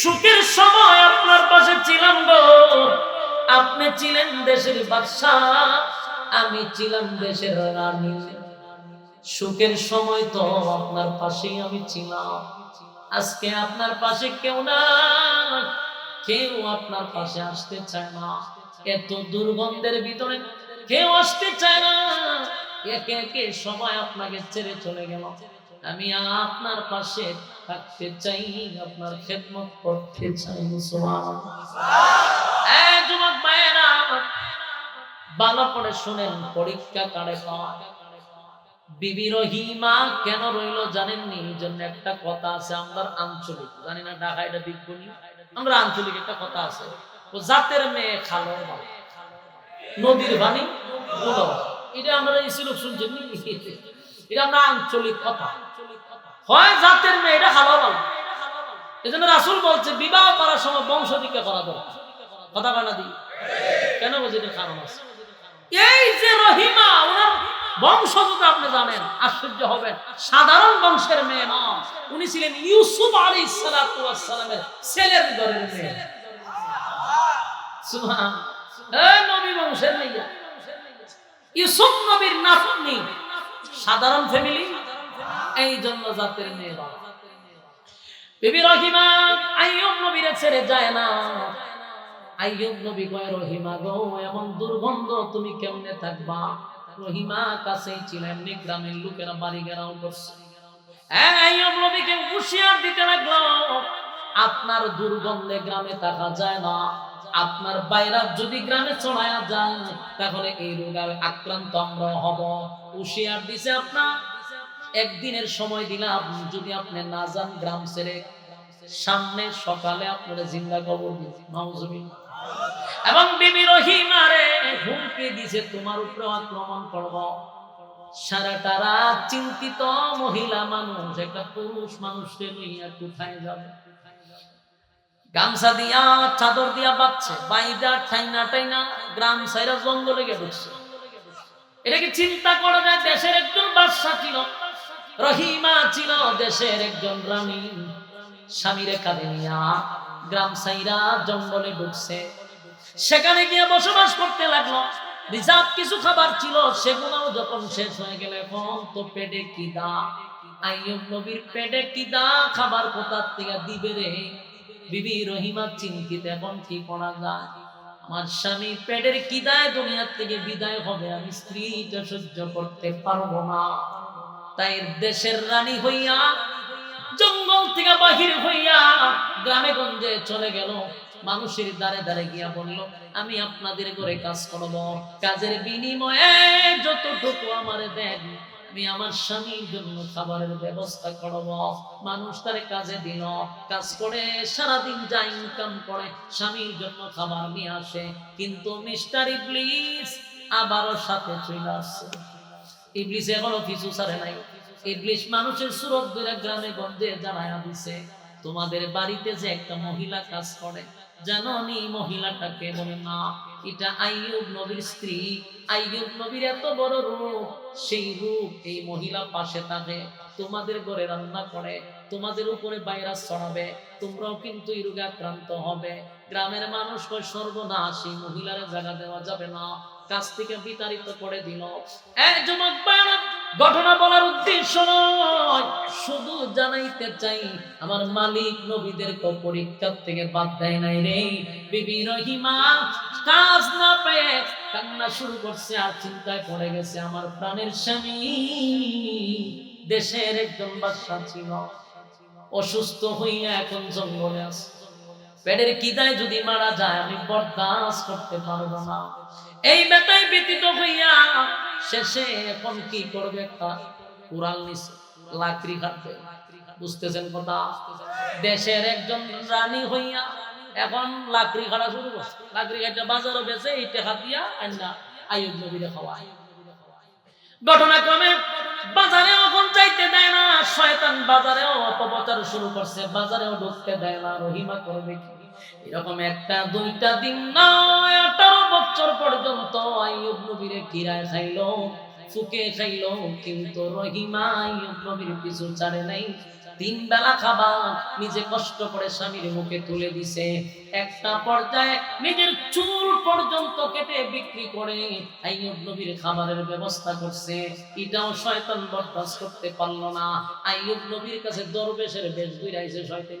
সুখের সময় আপনার পাশে ছিলাম গো। আপনি ছিলেন দেশের বাদশাহ, আমি ছিলাম দেশের রানী। সুখের সময় তো আপনার পাশেই আমি ছিলাম। আজকে আপনার পাশে কেউ না কেউ আপনার পাশে আসতে চায় না। এত দুর্গন্ধের ভিতরে কেউ আসতে চায় না। একে একে সময় আপনাকে ছেড়ে চলে গেল। আমি আপনার পাশে থাকতে চাই, আপনার খেদমত করতে চাই ভালো করে শুনেন, পরীক্ষা কারে পাওয়া। বিবি রহিমা কেন রইল জানেননি? এই জন্য একটা কথা আছে, আমরা আঞ্চলিক। জানি না ঢাকা এটা বিজ্ঞানী আমরা আঞ্চলিক একটা কথা আছে। জাতের মেয়ে খালো নদীর বাণী? এটা আমরা ইসিল শুনছেন? এটা আমরা আঞ্চলিক কথা। হয় জাতের মেয়ে, এটা খালো বলো এই জন্য রাসুল বলছে, বিবাহ করার সময় বংশ দিকে করা দরকার। কথা বানা দিই কেন এটা কারণ আছে? এই যে রহিমা, ওনার বংশ যদি আপনি জানেন, আশ্চর্য হবেন। সাধারণ বংশের মেয়ে নয় উনি ছিলেন ইউসুফ আলী সালামের ছেলের ঘরের মেয়ে। নবী বংশের মেয়ে। ইউসুফ নবীর নাতনি। সাধারণ ফ্যামিলি, এই জন্য বাবা। রহিমা, আইয়ুব নবীরে ছেড়ে যায় না। আইয়ুব নবী কয়, রহিমা গো, এমন দুর্গন্ধ তুমি কেমনে থাকবা? রহিমা কাছেই ছিল, এমনি লোকেরা বাড়ি ঘেরাও করছে। আইয়ুব নবীকে হুঁশিয়ার দিতে লাগল। আপনার দুর্গন্ধে গ্রামে থাকা যায় না। আপনার বাইরা যদি গ্রামে চড়ায়া যায়, তাহলে এই রোগে আক্রান্ত আমরা হব। হুঁশিয়ার দিছে আপনার একদিনের সময় দিলাম, যদি আপনি না যান গ্রাম ছেড়ে, সামনে সকালে আপনারা জিন্দা কবর নাউজুবিল্লাহ। এবং বিবি রহিমারে হুমকি দিছে, তোমার উপরে আক্রমণ করব। সারাটা রাত চিন্তিত মহিলা মানুষ, একটা পুরুষ মানুষকে লইয়া কোথায় যাবে? গামছা দিয়া, চাদর দিয়া বাচ্ছে বাইদা ঠাইনা টাইনা গ্রাম সাইরা জঙ্গলে গিয়ে ঢুকছে। এটাকে চিন্তা করা যায়? দেশের একজন বাদশা ছিল, রহিমা ছিল দেশের একজন রানী। স্বামীরে কাঁধে নিয়া গ্রাম সাইরা জঙ্গলে ঢুকছে। সেখানে গিয়ে বসবাস করতে লাগল। রিজার্ভ কিছু খাবার ছিল, সেগুলোও যখন শেষ হয়ে গেল, এখন তো পেটে কি দা আইয়ুব নবীর পেটে কি দা খাবার কোথার থেকে দিবে রে? বিবি রহিমা চিন্তিত, এখন কি করা যায়। আমার স্বামী পেটের কিদায় দুনিয়ার থেকে বিদায় হবে, আমি স্ত্রীটা সহ্য করতে পারব না। তাই দেশের রানী হইয়া, জঙ্গল থেকে বাহির হইয়া গ্রামে গঞ্জে চলে গেল। মানুষের দ্বারে দ্বারে গিয়া বলল, আমি আপনাদের ঘরে কাজ করব। কাজের বিনিময়ে যতটুকু আমারে দেন আমি আমার স্বামীর জন্য খাবারের ব্যবস্থা করব। মানুষ তারে কাজে কাজ করে যা ইনকাম করে, স্বামীর জন্য খাবার নিয়ে আসে। কিন্তু মিস্টার ইবলিস আবারও সাথে চলে আসছে। ইবলিস এখনও পিছু ছাড়ে নাই। ইবলিস মানুষের সুরত গ্রামে গঞ্জে জানায়া দিছে, তোমাদের বাড়িতে যে একটা মহিলা কাজ করে নি এটা আইয়ুব নবীর স্ত্রী। আইয়ুব নবীর এত বড় রূপ। সেই রূপ এই মহিলা পাশে থাকে। তোমাদের ঘরে রান্না করে, তোমাদের উপরে ভাইরাস ছড়াবে। তোমরাও কিন্তু এই রোগে আক্রান্ত হবে। গ্রামের মানুষ কয় সর্বনাশ, এই মহিলার জায়গা দেওয়া যাবে না। কাছ থেকে বিতাড়িত করে দিল। এক যুবক ঘটনা বলার উদ্দেশ্য নয়। শুধু জানাইতে চাই, আমার মালিক নবীদের পরীক্ষার থেকে বাদ দেয় নাই রে। বিবি রহিমা, কাজ না পেয়ে কান্না শুরু করছে আর চিন্তায় পড়ে গেছে আমার প্রাণের স্বামী। দেশের একজন বাদশা ছিল, অসুস্থ হইয়া এখন জঙ্গলে আছে। পেটের কিদায় যদি মারা যায়, আমি বরদাস্ত করতে পারব না। এই বেটাই ব্যতীত হইয়া শেষে এখন কি করবে একটা কুড়াল নিছে, লাকড়ি কাটবে বুঝতেছেন কথা? দেশের একজন রানী হইয়া এখন লাকড়ি কাটা শুরু করছে। লাকড়ি কাটা বাজারও বেচে এই টাকা দিয়া আন্না আয়ুব নবীরে খাওয়ায়। ঘটনাক্রমে বাজারে এখন চাইতে দেয় না, শয়তান বাজারেও অপপ্রচার শুরু করছে, বাজারেও ঢুকতে দেয় না, রহিমা করবে কি? এরকম একটা দুইটা দিন নয়, আঠারো বছর পর্যন্ত নবীরে কিরায় খাইলো খাইল, কিন্তু রহিমা নবীর পিছু ছাড়ে নাই। তিন বেলা খাবার নিজে কষ্ট করে স্বামীর মুখে তুলে দিছে। একটা পর্যায়ে নিজের চুল পর্যন্ত কেটে বিক্রি করে নবীর খাবারের ব্যবস্থা করছে। এটাও শয়তান বরদাস্ত করতে পারল না। আইয়ুব নবীর কাছে দরবেশের বেশ দুইরাইছে শয়তান।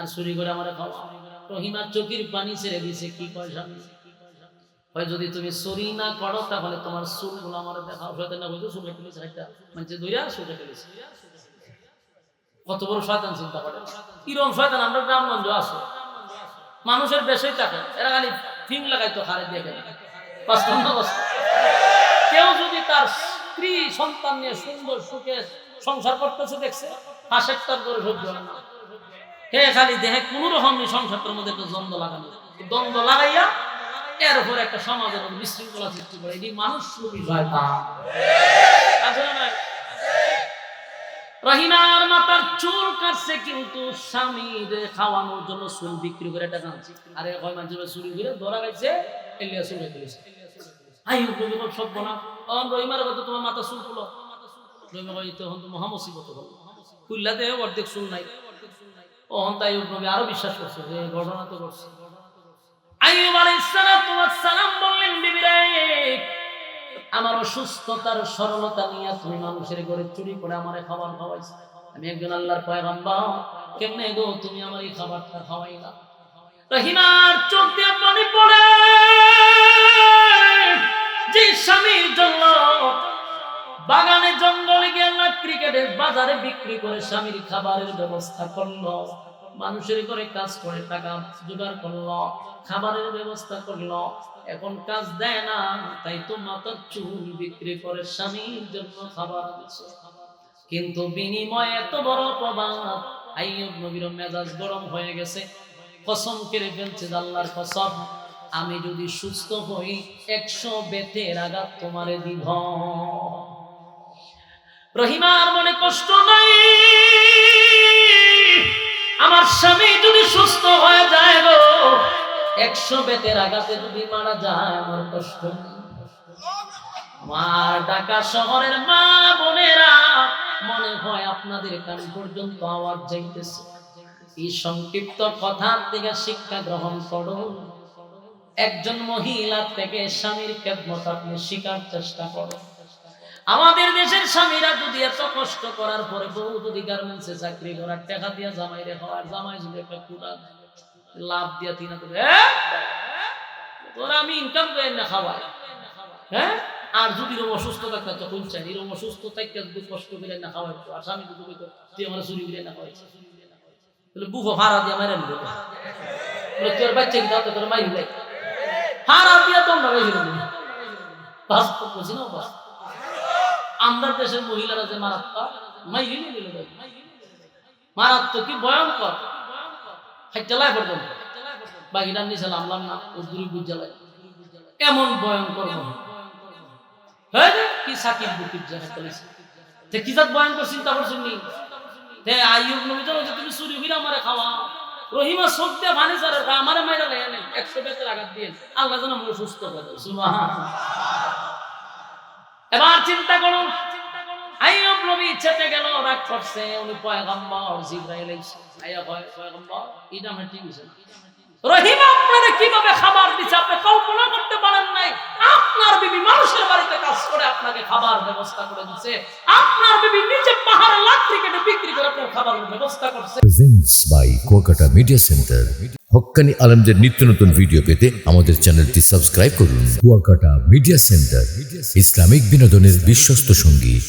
আর চুরি করে আমার খাওয়া। রহিমা চোখের পানি ছেড়ে দিছে কি হয় যদি তুমি চুরি না করো, তাহলে তোমার আমার না কেটে দিছে একটা মানে দিছে কত বড় শয়তান চিন্তা করে। কিরম শয়তান, আমরা গ্রামগঞ্জ আছে। মানুষের বেশই থাকে। এরা খালি ফিং লাগাইতো খারে দিয়ে গেলে? কেউ যদি তার স্ত্রী সন্তান নিয়ে সুন্দর সুখে সংসার করতেছে, দেখছে, হাসের তার করে সহ্য হয় না। হে খালি দেহে কোন রকম সংসারটার মধ্যে একটা দ্বন্দ্ব লাগানো। দ্বন্দ্ব লাগাইয়া এর উপর একটা সমাজের বিশৃঙ্খলা সৃষ্টি করে। এটি মানুষ রূপী শয়তান? রহিমার মাতার চুল কাটছে কিন্তু স্বামীর খাওয়ানোর জন্য চুল বিক্রি করে টাকা আনছে আরে কয় মানুষের চুরি করে ধরা গেছে এলিয়া চুল দিয়েছে আই উপরে যখন সব বনা রহিমার কথা তোমার মাথা চুল খুলো রহিমা কয় তখন তো মহামসিবত হলো। অর্ধেক চুল নাই। ওহন তাই নবী আরও বিশ্বাস করছে যে ঘটনা তো করছে আইয়ুব আলাইহিস সালাম বললেন বিবি রে আমার অসুস্থতার সরলতা নিয়ে তুমি মানুষের ঘরে চুরি করে আমার খাবার খাওয়াইছো। আমি একজন আল্লাহর পয়গম্বর। কেমনে গো তুমি আমার এই খাবারটা খাওয়াইলা? রহিমার চোখ দিয়ে পানি পড়ে। যে স্বামীর জন্য বাগানে জঙ্গলে না ক্রিকেটের বাজারে বিক্রি করে স্বামীর খাবারের ব্যবস্থা করল। মানুষের করে কাজ করে, টাকা জোগাড় করল, খাবারের ব্যবস্থা করল। এখন কাজ দেয় না, তাই তো মাথার চুল বিক্রি করে স্বামীর জন্য খাবার দিচ্ছে। কিন্তু বিনিময়ে এত বড় প্রভাব আইয়ুব নবীর মেজাজ গরম হয়ে গেছে। কসম কেড়ে ফেলছে আল্লাহর কসম, আমি যদি সুস্থ হই, একশো বেতের আঘাত তোমারে দিব। রহিমার মনে কষ্ট নাই। আমার স্বামী যদি সুস্থ হয়ে যায় গো, একশো বেতের আঘাতে যদি মারা যায়, আমার কষ্ট আমার ঢাকা শহরের মা বোনেরা মনে হয় আপনাদের কান পর্যন্ত আওয়াজ যাইতেছে। এই সংক্ষিপ্ত কথার দিকে শিক্ষা গ্রহণ করুন একজন মহিলা থেকে স্বামীর খেদমত আপনি শিকার চেষ্টা করুন আমাদের দেশের স্বামীরা যদি এত কষ্ট করার পরে বউ যদি গার্মেন্টসে চাকরি করার টাকা দিয়া জামাই রে হওয়ার জামাই যদি একটা কুড়া লাভ দিয়া তিনা করে তোরা আমি ইনকাম করে না খাওয়াই হ্যাঁ? আর যদি এরকম অসুস্থ থাকতে, তখন চাই এরকম অসুস্থ থাকতে যদি কষ্ট করে না খাওয়াই আর স্বামী যদি কইতো, তুই আমার চুরি করে না খাওয়াই তাহলে বুফো ভাড়া দিয়ে মারে নিবে বলে, তোর বাচ্চা কি দাও তোর মাইরি দেয় ভাড়া দিয়ে তোমরা বাস্তব বুঝি না বাস্তব। আমরা দেশের মহিলারা যে মারাত্মক নিয়ে দিল মারাত্মক কি ভয়ঙ্কর? বাকিটার নিচে নামলাম না এমন ভয়ঙ্কর কি চিন্তা তুমি চুরি খাওয়া। একশো আল্লাহ যেন সুস্থ করে এবার চিন্তা করুন গেল উনি রহিমা কীভাবে খাবার দিচ্ছে, আপনি বাড়িতে কাজ করে, আপনাকে খাবার ব্যবস্থা করে দিচ্ছে। আপনার বিক্রি করে খাবারের ব্যবস্থা করছে। মিডিয়া সেন্টার হক্কানি নিত্য নতুন ভিডিও পেতে আমাদের চ্যানেলটি সাবস্ক্রাইব করুন। কুয়াকাটা মিডিয়া সেন্টার ইসলামিক বিনোদনের বিশ্বস্ত সঙ্গী।